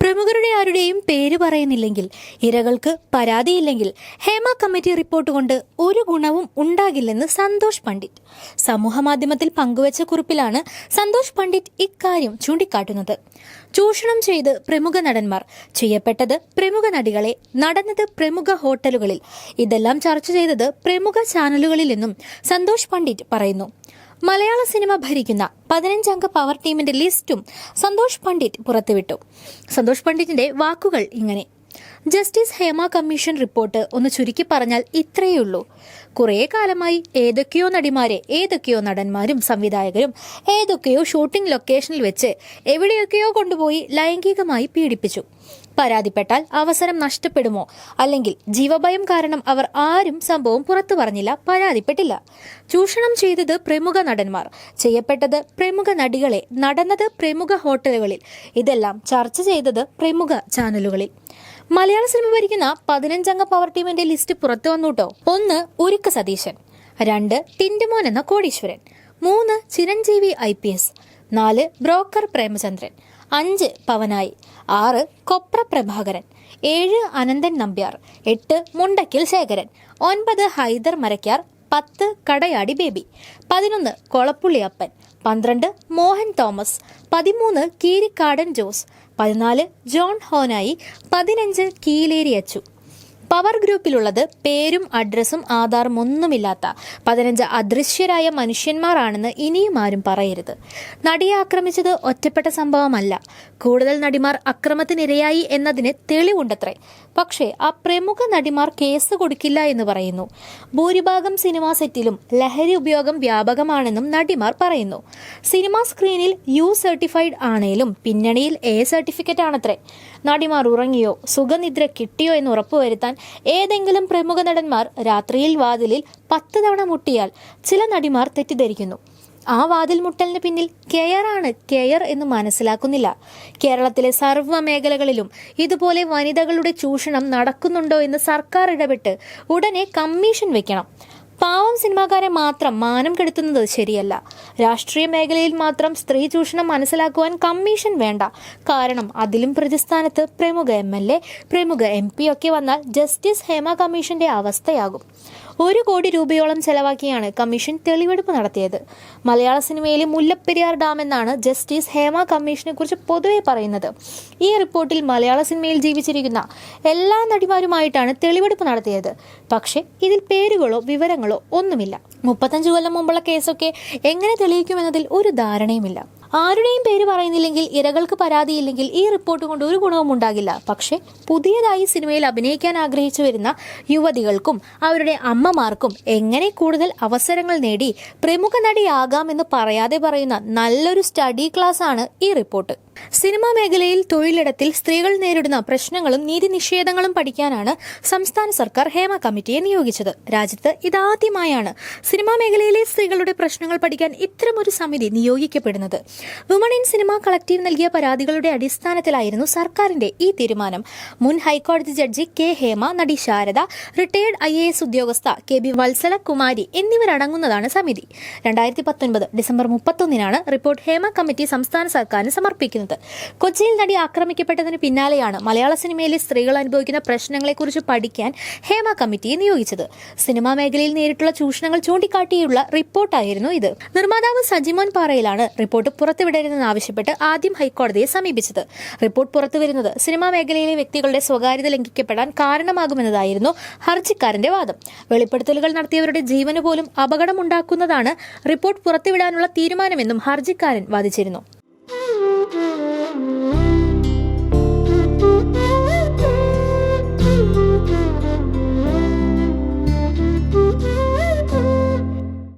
പ്രമുഖരുടെ ആരുടെയും പേര് പറയുന്നില്ലെങ്കിൽ ഇരകൾക്ക് പരാതിയില്ലെങ്കിൽ ഹേമ കമ്മിറ്റി റിപ്പോർട്ട് കൊണ്ട് ഒരു ഗുണവും ഉണ്ടാകില്ലെന്ന് സന്തോഷ് പണ്ഡിറ്റ്. സമൂഹമാധ്യമത്തിൽ പങ്കുവച്ച കുറിപ്പിലാണ് സന്തോഷ് പണ്ഡിറ്റ് ഇക്കാര്യം ചൂണ്ടിക്കാട്ടുന്നത്. ചൂഷണം ചെയ്ത് പ്രമുഖ നടന്മാർ ചെയ്യപ്പെട്ടത് പ്രമുഖ നടികളെ നടന്നത് പ്രമുഖ ഹോട്ടലുകളിൽ. ഇതെല്ലാം ചർച്ച ചെയ്തത് പ്രമുഖ ചാനലുകളിൽ എന്നും സന്തോഷ് പണ്ഡിറ്റ് പറയുന്നു. മലയാള സിനിമ ഭരിക്കുന്ന പതിനഞ്ചംഗ പവർ ടീമിന്റെ ലിസ്റ്റും സന്തോഷ് പണ്ഡിറ്റ് പുറത്തുവിട്ടു. സന്തോഷ് പണ്ഡിറ്റിന്റെ വാക്കുകൾ ഇങ്ങനെ. ജസ്റ്റിസ് ഹേമ കമ്മീഷൻ റിപ്പോർട്ട് ഒന്ന് ചുരുക്കി പറഞ്ഞാൽ ഇത്രയേ ഉള്ളൂ കുറേ കാലമായി ഏതൊക്കെയോ നടിമാരെ ഏതൊക്കെയോ നടന്മാരും സംവിധായകരും ഏതൊക്കെയോ ഷൂട്ടിംഗ് ലൊക്കേഷനിൽ വെച്ച് എവിടെയൊക്കെയോ കൊണ്ടുപോയി ലൈംഗികമായി പീഡിപ്പിച്ചു. പരാതിപ്പെട്ടാൽ അവസരം നഷ്ടപ്പെടുമോ? അല്ലെങ്കിൽ ജീവഭയം കാരണം അവർ ആരും സംഭവം പുറത്തു പറഞ്ഞില്ല പരാതിപ്പെട്ടില്ല. ചൂഷണം ചെയ്തത് പ്രമുഖ നടന്മാർ. ചെയ്യപ്പെട്ടത് പ്രമുഖ നടികളെ നടന്നത് പ്രമുഖ ഹോട്ടലുകളിൽ. ഇതെല്ലാം ചർച്ച ചെയ്തത് പ്രമുഖ ചാനലുകളിൽ. മലയാള സിനിമ ഭരിക്കുന്ന പതിനഞ്ചംഗ പവർ ടീമിന്റെ ലിസ്റ്റ് പുറത്തു വന്നുട്ടോ ഒന്ന് ഉരുക്ക സതീശൻ. രണ്ട് ടിൻഡുമോൻ എന്ന കോടീശ്വരൻ. മൂന്ന് ചിരഞ്ജീവി ഐ പി എസ്. നാല് ബ്രോക്കർ പ്രേമചന്ദ്രൻ. അഞ്ച് പവനായി. ആറ് കൊപ്ര പ്രഭാകരൻ ഏഴ് അനന്തൻ നമ്പ്യാർ എട്ട് മുണ്ടക്കിൽ ശേഖരൻ ഒൻപത് ഹൈദർ മരക്കാർ പത്ത് കടയാടി ബേബി പതിനൊന്ന് കൊളപ്പുള്ളിയപ്പൻ പന്ത്രണ്ട് മോഹൻ തോമസ് പതിമൂന്ന് കീരിക്കാടൻ ജോസ് പതിനാല് ജോൺ ഹോനായി പതിനഞ്ച് കീലേരി അച്ചു പവർ ഗ്രൂപ്പിലുള്ളത് പേരും അഡ്രസ്സും ആധാറും ഒന്നുമില്ലാത്ത പതിനഞ്ച് അദൃശ്യരായ മനുഷ്യന്മാരാണെന്ന് ഇനിയും ആരും പറയരുത്. നടിയെ ആക്രമിച്ചത് ഒറ്റപ്പെട്ട സംഭവമല്ല. കൂടുതൽ നടിമാർ അക്രമത്തിനിരയായി എന്നതിന് തെളിവുണ്ടത്രേ. പക്ഷേ ആ പ്രമുഖ നടിമാർ കേസ് കൊടുക്കില്ല എന്ന് പറയുന്നു. ഭൂരിഭാഗം സിനിമാ സെറ്റിലും ലഹരി ഉപയോഗം വ്യാപകമാണെന്നും നടിമാർ പറയുന്നു. സിനിമാ സ്ക്രീനിൽ യു സർട്ടിഫൈഡ് ആണേലും പിന്നണിയിൽ എ സർട്ടിഫിക്കറ്റ് ആണത്രേ നടിമാർ ഉറങ്ങിയോ സുഖനിദ്ര കിട്ടിയോ എന്ന് ഉറപ്പുവരുത്താൻ ഏതെങ്കിലും പ്രമുഖ നടന്മാർ രാത്രിയിൽ വാതിലിൽ പത്ത് തവണ മുട്ടിയാൽ ചില നടിമാർ തെറ്റിദ്ധരിക്കുന്നു. ആ വാതിൽ മുട്ടലിന് പിന്നിൽ കെയറാണ് കെയർ എന്ന് മനസ്സിലാക്കുന്നില്ല. കേരളത്തിലെ സർവ മേഖലകളിലും ഇതുപോലെ വനിതകളുടെ ചൂഷണം നടക്കുന്നുണ്ടോ എന്ന് സർക്കാർ ഇടപെട്ട് ഉടനെ കമ്മീഷൻ വെക്കണം. പാവം സിനിമാക്കാരെ മാത്രം മാനം കെടുത്തുന്നത് ശരിയല്ല. രാഷ്ട്രീയ മേഖലയിൽ മാത്രം സ്ത്രീ ചൂഷണം മനസ്സിലാക്കുവാൻ കമ്മീഷൻ വേണ്ട. കാരണം അതിലും പ്രതിസ്ഥാനത്ത് പ്രമുഖ എം എൽ എ പ്രമുഖ എം പി ഒക്കെ വന്നാൽ ജസ്റ്റിസ് ഹേമ കമ്മീഷന്റെ അവസ്ഥയാകും. ഒരു കോടി രൂപയോളം ചെലവാക്കിയാണ് കമ്മീഷൻ തെളിവെടുപ്പ് നടത്തിയത്. മലയാള സിനിമയിലെ മുല്ലപ്പെരിയാർ ഡാം എന്നാണ് ജസ്റ്റിസ് ഹേമ കമ്മീഷനെ കുറിച്ച് പൊതുവെ പറയുന്നത്. ഈ റിപ്പോർട്ടിൽ മലയാള സിനിമയിൽ ജീവിച്ചിരിക്കുന്ന എല്ലാ നടിമാരുമായിട്ടാണ് തെളിവെടുപ്പ് നടത്തിയത്. പക്ഷേ ഇതിൽ പേരുകളോ വിവരങ്ങളോ ഒന്നുമില്ല. മുപ്പത്തഞ്ച് കൊല്ലം മുമ്പുള്ള കേസൊക്കെ എങ്ങനെ തെളിയിക്കുമെന്നതിൽ ഒരു ധാരണയുമില്ല. ആരുടെയും പേര് പറയുന്നില്ലെങ്കിൽ ഇരകൾക്ക് പരാതിയില്ലെങ്കിൽ ഈ റിപ്പോർട്ട് കൊണ്ട് ഒരു ഗുണവും ഉണ്ടാകില്ല. പക്ഷേ പുതിയതായി സിനിമയിൽ അഭിനയിക്കാൻ ആഗ്രഹിച്ചു വരുന്ന യുവതികൾക്കും അവരുടെ അമ്മമാർക്കും എങ്ങനെ കൂടുതൽ അവസരങ്ങൾ നേടി പ്രമുഖ നടിയാകാമെന്ന് പറയാതെ പറയുന്ന നല്ലൊരു സ്റ്റഡി ക്ലാസ് ആണ് ഈ റിപ്പോർട്ട്. സിനിമാ മേഖലയിൽ തൊഴിലിടത്തിൽ സ്ത്രീകൾ നേരിടുന്ന പ്രശ്നങ്ങളും നീതി നിഷേധങ്ങളും പഠിക്കാനാണ് സംസ്ഥാന സർക്കാർ ഹേമ കമ്മിറ്റിയെ നിയോഗിച്ചത്. രാജ്യത്ത് ഇതാദ്യമായാണ് സിനിമാ മേഖലയിലെ സ്ത്രീകളുടെ പ്രശ്നങ്ങൾ പഠിക്കാൻ ഇത്തരമൊരു സമിതി നിയോഗിക്കപ്പെടുന്നത്. വുമൺ ഇൻ സിനിമ കളക്ടീവ് നൽകിയ പരാതികളുടെ അടിസ്ഥാനത്തിലായിരുന്നു സർക്കാരിന്റെ ഈ തീരുമാനം. മുൻ ഹൈക്കോടതി ജഡ്ജി കെ ഹേമ നടി Sharada retired I A S ഉദ്യോഗസ്ഥ കെ ബി വത്സല കുമാരി എന്നിവരടങ്ങുന്നതാണ് സമിതി. രണ്ടായിരത്തി പത്തൊൻപത് ഡിസംബർ മുപ്പത്തൊന്നിനാണ് റിപ്പോർട്ട് ഹേമ കമ്മിറ്റി സംസ്ഥാന സർക്കാരിന് സമർപ്പിക്കുന്നത്. കൊച്ചിയിൽ നടി ആക്രമിക്കപ്പെട്ടതിന് പിന്നാലെയാണ് മലയാള സിനിമയിലെ സ്ത്രീകൾ അനുഭവിക്കുന്ന പ്രശ്നങ്ങളെക്കുറിച്ച് പഠിക്കാൻ ഹേമ കമ്മിറ്റിയെ നിയോഗിച്ചത്. സിനിമാ മേഖലയിൽ നേരിട്ടുള്ള ചൂഷണങ്ങൾ ചൂണ്ടിക്കാട്ടിയുള്ള റിപ്പോർട്ടായിരുന്നു ഇത്. നിർമ്മാതാവ് സജിമോൻ പാറയിലാണ് റിപ്പോർട്ട് പുറത്തുവിടരുതെന്ന് ആവശ്യപ്പെട്ട് ആദ്യം ഹൈക്കോടതിയെ സമീപിച്ചത്. റിപ്പോർട്ട് പുറത്തുവരുന്നത് സിനിമാ മേഖലയിലെ വ്യക്തികളുടെ സ്വകാര്യത ലംഘിക്കപ്പെടാൻ കാരണമാകുമെന്നതായിരുന്നു ഹർജിക്കാരന്റെ വാദം. വെളിപ്പെടുത്തലുകൾ നടത്തിയവരുടെ ജീവന് പോലും അപകടമുണ്ടാക്കുന്നതാണ് റിപ്പോർട്ട് പുറത്തുവിടാനുള്ള തീരുമാനമെന്നും ഹർജിക്കാരൻ വാദിച്ചിരുന്നു.